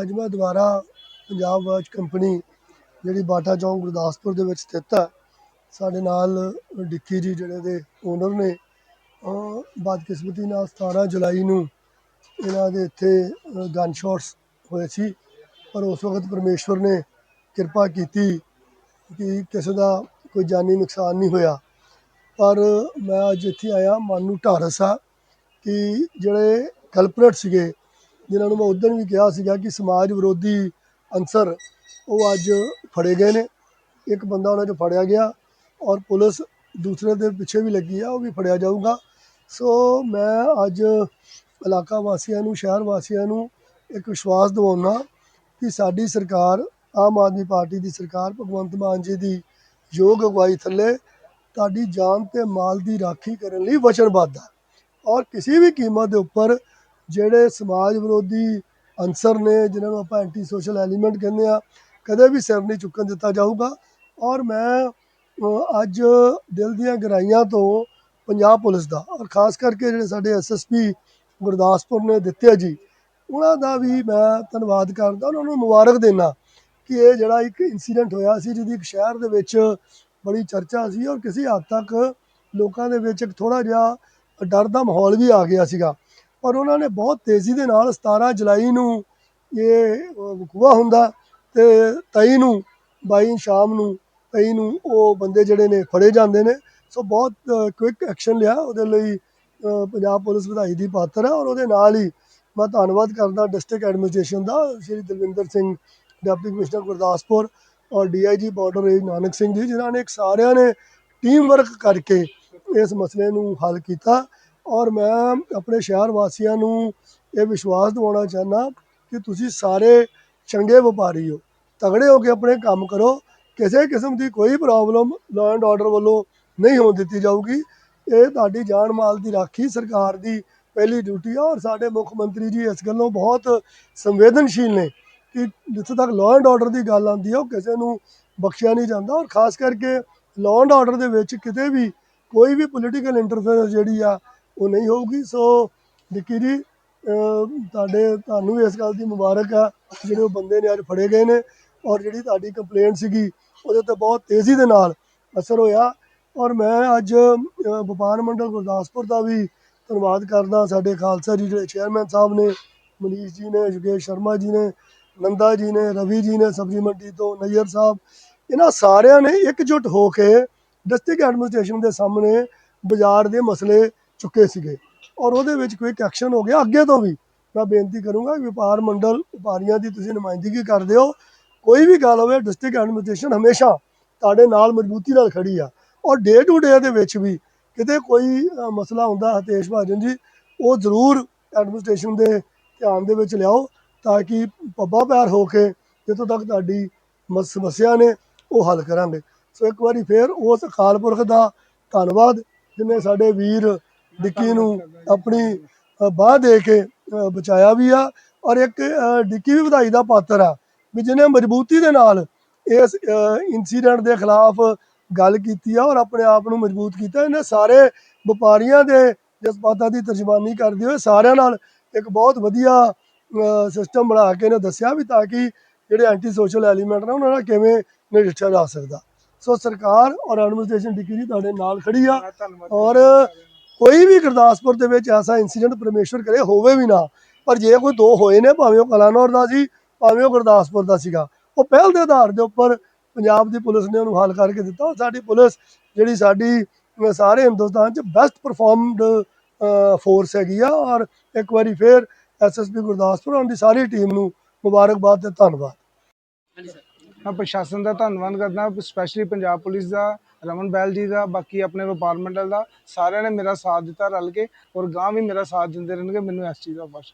ਅੱਜ ਮੈਂ ਦੁਬਾਰਾ ਪੰਜਾਬ ਵਾਚ ਕੰਪਨੀ ਜਿਹੜੀ ਬਾਟਾ ਚੌਂਕ ਗੁਰਦਾਸਪੁਰ ਦੇ ਵਿੱਚ ਸਥਿਤ ਹੈ, ਸਾਡੇ ਨਾਲ ਡਿੱਕੀ ਜੀ ਜਿਹੜੇ ਦੇ ਓਨਰ ਨੇ ਅਹ ਬਦਕਿਸਮਤੀ ਨਾਲ 17 ਜੁਲਾਈ ਨੂੰ ਇਹਨਾਂ ਦੇ ਇੱਥੇ ਗਨ ਸ਼ਾਟਸ ਹੋਏ ਸੀ। ਪਰ ਉਸ ਵਕਤ ਪਰਮੇਸ਼ਵਰ ਨੇ ਕਿਰਪਾ ਕੀਤੀ ਕਿ ਕਿਸੇ ਦਾ ਕੋਈ ਜਾਨੀ ਨੁਕਸਾਨ ਨਹੀਂ ਹੋਇਆ। ਪਰ ਮੈਂ ਅੱਜ ਇੱਥੇ ਆਇਆ, ਮਨ ਨੂੰ ਢਾਰਸ ਆ ਕਿ ਜਿਹੜੇ ਕਲਪਰੇਟ ਸੀਗੇ ਜਿਨ੍ਹਾਂ ਨੂੰ ਮੈਂ ਉਦੋਂ ਵੀ ਕਿਹਾ ਸੀਗਾ ਕਿ ਸਮਾਜ ਵਿਰੋਧੀ ਅਨਸਰ ਉਹ ਅੱਜ ਫੜੇ ਗਏ ਨੇ। ਇੱਕ ਬੰਦਾ ਉਹਨਾਂ 'ਚੋਂ ਫੜਿਆ ਗਿਆ ਔਰ ਪੁਲਿਸ ਦੂਸਰੇ ਦੇ ਪਿੱਛੇ ਵੀ ਲੱਗੀ ਆ, ਉਹ ਵੀ ਫੜਿਆ ਜਾਊਗਾ। ਸੋ ਮੈਂ ਅੱਜ ਇਲਾਕਾ ਵਾਸੀਆਂ ਨੂੰ, ਸ਼ਹਿਰ ਵਾਸੀਆਂ ਨੂੰ ਇੱਕ ਵਿਸ਼ਵਾਸ ਦਿਵਾਉਣਾ ਕਿ ਸਾਡੀ ਸਰਕਾਰ, ਆਮ ਆਦਮੀ ਪਾਰਟੀ ਦੀ ਸਰਕਾਰ ਭਗਵੰਤ ਮਾਨ ਜੀ ਦੀ ਯੋਗ ਅਗਵਾਈ ਥੱਲੇ ਤੁਹਾਡੀ ਜਾਨ ਤੇ ਮਾਲ ਦੀ ਰਾਖੀ ਕਰਨ ਲਈ ਵਚਨਬੱਧ ਹੈ ਔਰ ਕਿਸੇ ਵੀ ਕੀਮਤ ਦੇ ਉੱਪਰ ਜਿਹੜੇ ਸਮਾਜ ਵਿਰੋਧੀ ਅਨਸਰ ਨੇ, ਜਿਨ੍ਹਾਂ ਨੂੰ ਆਪਾਂ ਐਂਟੀ ਸੋਸ਼ਲ ਐਲੀਮੈਂਟ ਕਹਿੰਦੇ ਆ ਕਦੇ ਵੀ ਸਿਰ ਨਹੀਂ ਚੁੱਕਣ ਦਿੱਤਾ ਜਾਊਗਾ। ਔਰ ਮੈਂ ਅੱਜ ਦਿਲ ਦੀਆਂ ਗਹਿਰਾਈਆਂ ਤੋਂ ਪੰਜਾਬ ਪੁਲਿਸ ਦਾ, ਔਰ ਖਾਸ ਕਰਕੇ ਜਿਹੜੇ ਸਾਡੇ ਐਸਐਸਪੀ ਗੁਰਦਾਸਪੁਰ ਨੇ ਦਿੱਤੇ ਜੀ, ਉਹਨਾਂ ਦਾ ਵੀ ਮੈਂ ਧੰਨਵਾਦ ਕਰਦਾ, ਉਹਨਾਂ ਨੂੰ ਮੁਬਾਰਕ ਦੇਣਾ ਕਿ ਇਹ ਜਿਹੜਾ ਇੱਕ ਇਨਸੀਡੈਂਟ ਹੋਇਆ ਸੀ, ਜਿਹਦੀ ਇੱਕ ਸ਼ਹਿਰ ਦੇ ਵਿੱਚ ਬੜੀ ਚਰਚਾ ਸੀ, ਔਰ ਕਿਸੇ ਹੱਦ ਤੱਕ ਲੋਕਾਂ ਦੇ ਵਿੱਚ ਇੱਕ ਥੋੜਾ ਜਿਹਾ ਡਰ ਦਾ ਮਾਹੌਲ ਵੀ ਆ ਗਿਆ ਸੀਗਾ। ਔਰ ਉਹਨਾਂ ਨੇ ਬਹੁਤ ਤੇਜ਼ੀ ਦੇ ਨਾਲ 17 ਜੁਲਾਈ ਨੂੰ ਇਹ ਵਕੂਆ ਹੁੰਦਾ ਤੇ 23 ਨੂੰ 22 ਸ਼ਾਮ ਨੂੰ 23 ਨੂੰ ਉਹ ਬੰਦੇ ਜਿਹੜੇ ਨੇ ਫੜੇ ਜਾਂਦੇ ਨੇ। ਸੋ ਬਹੁਤ ਕੁਇਕ ਐਕਸ਼ਨ ਲਿਆ। ਉਹਦੇ ਲਈ ਪੰਜਾਬ ਪੁਲਿਸ ਵਧਾਈ ਦੀ ਪਾਤਰ ਹੈ ਔਰ ਉਹਦੇ ਨਾਲ ਹੀ ਮੈਂ ਧੰਨਵਾਦ ਕਰਦਾ ਡਿਸਟ੍ਰਿਕਟ ਐਡਮਿਨਿਸਟ੍ਰੇਸ਼ਨ ਦਾ, ਸ਼੍ਰੀ ਦਲਵਿੰਦਰ ਸਿੰਘ, ਡਿਪਟੀ ਕਮਿਸ਼ਨਰ ਗੁਰਦਾਸਪੁਰ ਔਰ DIG border range Nanak Singh ji, ਜਿਨ੍ਹਾਂ ਨੇ ਸਾਰਿਆਂ ਨੇ ਟੀਮ ਵਰਕ ਕਰਕੇ ਇਸ ਮਸਲੇ ਨੂੰ ਹੱਲ ਕੀਤਾ। ਔਰ ਮੈਂ ਆਪਣੇ ਸ਼ਹਿਰ ਵਾਸੀਆਂ ਨੂੰ ਇਹ ਵਿਸ਼ਵਾਸ ਦਿਵਾਉਣਾ ਚਾਹੁੰਦਾ ਕਿ ਤੁਸੀਂ ਸਾਰੇ ਚੰਗੇ ਵਪਾਰੀ ਹੋ ਤਗੜੇ ਹੋ ਕੇ ਆਪਣੇ ਕੰਮ ਕਰੋ, ਕਿਸੇ ਕਿਸਮ ਦੀ ਕੋਈ ਪ੍ਰੋਬਲਮ ਲਾਅ ਐਂਡ ਆਰਡਰ ਵੱਲੋਂ ਨਹੀਂ ਹੋਣ ਦਿੱਤੀ ਜਾਊਗੀ। ਇਹ ਤੁਹਾਡੀ ਜਾਨ ਮਾਲ ਦੀ ਰਾਖੀ, ਸਰਕਾਰ ਦੀ ਪਹਿਲੀ ਡਿਊਟੀ ਆ ਔਰ ਸਾਡੇ ਮੁੱਖ ਮੰਤਰੀ ਜੀ ਇਸ ਗੱਲੋਂ ਬਹੁਤ ਸੰਵੇਦਨਸ਼ੀਲ ਨੇ ਕਿ ਜਿੱਥੇ ਤੱਕ ਲਾਅ ਐਂਡ ਆਰਡਰ ਦੀ ਗੱਲ ਆਉਂਦੀ ਹੈ ਉਹ ਕਿਸੇ ਨੂੰ ਬਖਸ਼ਿਆ ਨਹੀਂ ਜਾਂਦਾ ਔਰ ਖਾਸ ਕਰਕੇ ਲਾਅ ਐਂਡ ਆਰਡਰ ਦੇ ਵਿੱਚ ਕਿਤੇ ਵੀ ਕੋਈ ਵੀ ਪੋਲੀਟੀਕਲ ਇੰਟਰਫੇਰੈਂਸ ਜਿਹੜੀ ਆ ਉਹ ਨਹੀਂ ਹੋਊਗੀ। ਸੋ ਡਿੱਕੀ ਜੀ ਤੁਹਾਡੇ, ਤੁਹਾਨੂੰ ਵੀ ਇਸ ਗੱਲ ਦੀ ਮੁਬਾਰਕ ਆ। ਜਿਹੜੇ ਉਹ ਬੰਦੇ ਨੇ ਅੱਜ ਫੜੇ ਗਏ ਨੇ ਔਰ ਜਿਹੜੀ ਤੁਹਾਡੀ ਕੰਪਲੇਂਟ ਸੀਗੀ, ਉਹਦੇ ਤੇ ਬਹੁਤ ਤੇਜ਼ੀ ਦੇ ਨਾਲ ਅਸਰ ਹੋਇਆ। ਔਰ ਮੈਂ ਅੱਜ ਵਪਾਰ ਮੰਡਲ ਗੁਰਦਾਸਪੁਰ ਦਾ ਵੀ ਧੰਨਵਾਦ ਕਰਦਾ। ਸਾਡੇ ਖਾਲਸਾ ਜੀ ਜਿਹੜੇ ਚੇਅਰਮੈਨ ਸਾਹਿਬ ਨੇ, ਮਨੀਸ਼ ਜੀ ਨੇ, ਯੋਗੇਸ਼ ਸ਼ਰਮਾ ਜੀ ਨੇ, ਨੰਦਾ ਜੀ ਨੇ, ਰਵੀ ਜੀ ਨੇ, ਸਬਜ਼ੀ ਮੰਡੀ ਤੋਂ ਨਈਅਰ ਸਾਹਿਬ, ਇਹਨਾਂ ਸਾਰਿਆਂ ਨੇ ਇਕਜੁੱਟ ਹੋ ਕੇ ਡਿਸਟ੍ਰਿਕਟ ਐਡਮਿਨਿਸਟ੍ਰੇਸ਼ਨ ਦੇ ਸਾਹਮਣੇ ਬਾਜ਼ਾਰ ਦੇ ਮਸਲੇ ਚੁੱਕੇ ਸੀਗੇ। ਔਰ ਉਹਦੇ ਵਿੱਚ ਕੋਈ ਐਕਸ਼ਨ ਹੋ ਗਿਆ। ਅੱਗੇ ਤੋਂ ਵੀ ਮੈਂ ਬੇਨਤੀ ਕਰੂੰਗਾ ਕਿ ਵਪਾਰ ਮੰਡਲ, ਵਪਾਰੀਆਂ ਦੀ ਤੁਸੀਂ ਨੁਮਾਇੰਦਗੀ ਕਰਦੇ ਹੋ। ਕੋਈ ਵੀ ਗੱਲ ਹੋਵੇ ਡਿਸਟ੍ਰਿਕਟ ਐਡਮਿਨਿਸਟ੍ਰੇਸ਼ਨ ਹਮੇਸ਼ਾ ਤੁਹਾਡੇ ਨਾਲ ਮਜ਼ਬੂਤੀ ਨਾਲ ਖੜੀ ਆ। ਔਰ ਡੇ ਟੂ ਡੇ ਦੇ ਵਿੱਚ ਵੀ ਕਿਤੇ ਕੋਈ ਮਸਲਾ ਹੁੰਦਾ, ਹਤੇਸ਼ ਭਾਜਨ ਜੀ, ਉਹ ਜ਼ਰੂਰ ਐਡਮਿਨਿਸਟ੍ਰੇਸ਼ਨ ਦੇ ਧਿਆਨ ਦੇ ਵਿੱਚ ਲਿਆਓ ਤਾਂ ਕਿ ਪੱਬਾ ਪੈਰ ਹੋ ਕੇ ਜਿੱਥੋਂ ਤੱਕ ਤੁਹਾਡੀ ਮਸ- ਸਮੱਸਿਆ ਨੇ, ਉਹ ਹੱਲ ਕਰਾਂਗੇ। ਸੋ ਇੱਕ ਵਾਰੀ ਫੇਰ ਉਸ ਅਕਾਲ ਪੁਰਖ ਦਾ ਧੰਨਵਾਦ। ਜਿਨੇ ਸਾਡੇ ਵੀਰ ਡਿੱਕੀ ਨੂੰ ਆਪਣੀ ਬਾਹ ਦੇ ਕੇ ਬਚਾਇਆ ਵੀ ਆ ਔਰ ਇੱਕ ਡਿੱਕੀ ਵੀ ਵਧਾਈ ਦਾ ਪਾਤਰ ਆ ਵੀ ਜਿਹਨੇ ਮਜ਼ਬੂਤੀ ਦੇ ਨਾਲ ਇਸ ਇਨਸੀਡੈਂਟ ਦੇ ਖਿਲਾਫ ਗੱਲ ਕੀਤੀ ਆ ਔਰ ਆਪਣੇ ਆਪ ਨੂੰ ਮਜ਼ਬੂਤ ਕੀਤਾ ਇਹਨੇ ਸਾਰੇ ਵਪਾਰੀਆਂ ਦੇ ਜਜ਼ਬਾਤਾਂ ਦੀ ਤਰਜਮਾਨੀ ਕਰਦੇ ਹੋਏ ਸਾਰਿਆਂ ਨਾਲ ਇੱਕ ਬਹੁਤ ਵਧੀਆ ਸਿਸਟਮ ਬਣਾ ਕੇ ਇਹਨੇ ਦੱਸਿਆ ਵੀ ਤਾਂ ਕਿ ਜਿਹੜੇ ਐਂਟੀ ਸੋਸ਼ਲ ਐਲੀਮੈਂਟ ਨੇ ਉਹਨਾਂ ਨਾਲ ਕਿਵੇਂ ਨਜਿੱਠਿਆ ਜਾ ਸਕਦਾ। ਸੋ ਸਰਕਾਰ ਔਰ ਐਡਮਿਨਿਸਟ੍ਰੇਸ਼ਨ ਡਿੱਕੀ ਜੀ ਤੁਹਾਡੇ ਨਾਲ ਖੜੀ ਆ ਔਰ ਕੋਈ ਵੀ ਗੁਰਦਾਸਪੁਰ ਦੇ ਵਿੱਚ ਐਸਾ ਇਨਸੀਡੈਂਟ ਪਰਮੇਸ਼ਵਰ ਕਰੇ, ਹੋਵੇ ਵੀ ਨਾ। ਪਰ ਜੇ ਕੋਈ ਦੋ ਹੋਏ ਨੇ, ਭਾਵੇਂ ਉਹ ਕਲਾਨੌਰ ਦਾ ਸੀ, ਭਾਵੇਂ ਉਹ ਗੁਰਦਾਸਪੁਰ ਦਾ ਸੀਗਾ, ਉਹ ਪਹਿਲ ਦੇ ਆਧਾਰ ਦੇ ਉੱਪਰ ਪੰਜਾਬ ਦੀ ਪੁਲਿਸ ਨੇ ਉਹਨੂੰ ਹੱਲ ਕਰਕੇ ਦਿੱਤਾ। ਔਰ ਸਾਡੀ ਪੁਲਿਸ ਜਿਹੜੀ ਸਾਡੀ ਸਾਰੇ ਹਿੰਦੁਸਤਾਨ 'ਚ ਬੈਸਟ ਪਰਫਾਰਮਡ ਫੋਰਸ ਹੈਗੀ ਆ ਔਰ ਇੱਕ ਵਾਰੀ ਫੇਰ ਐਸਐਸਪੀ ਗੁਰਦਾਸਪੁਰ ਉਹਨਾਂ ਦੀ ਸਾਰੀ ਟੀਮ ਨੂੰ ਮੁਬਾਰਕਬਾਦ ਤੇ ਧੰਨਵਾਦ। ਮੈਂ ਪ੍ਰਸ਼ਾਸਨ ਦਾ ਧੰਨਵਾਦ ਕਰਦਾ ਸਪੈਸ਼ਲੀ ਪੰਜਾਬ ਪੁਲਿਸ ਦਾ। ਰਮਨ ਬੈਲ ਜੀ ਦਾ, ਬਾਕੀ ਆਪਣੇ ਵਪਾਰ ਮੰਡਲ ਦਾ, ਸਾਰਿਆਂ ਨੇ ਮੇਰਾ ਸਾਥ ਦਿੱਤਾ ਰਲ ਕੇ ਔਰ ਗਾਂ ਵੀ ਮੇਰਾ ਸਾਥ ਦਿੰਦੇ ਰਹਿਣਗੇ, ਮੈਨੂੰ ਇਸ ਚੀਜ਼ ਦਾ ਬਸ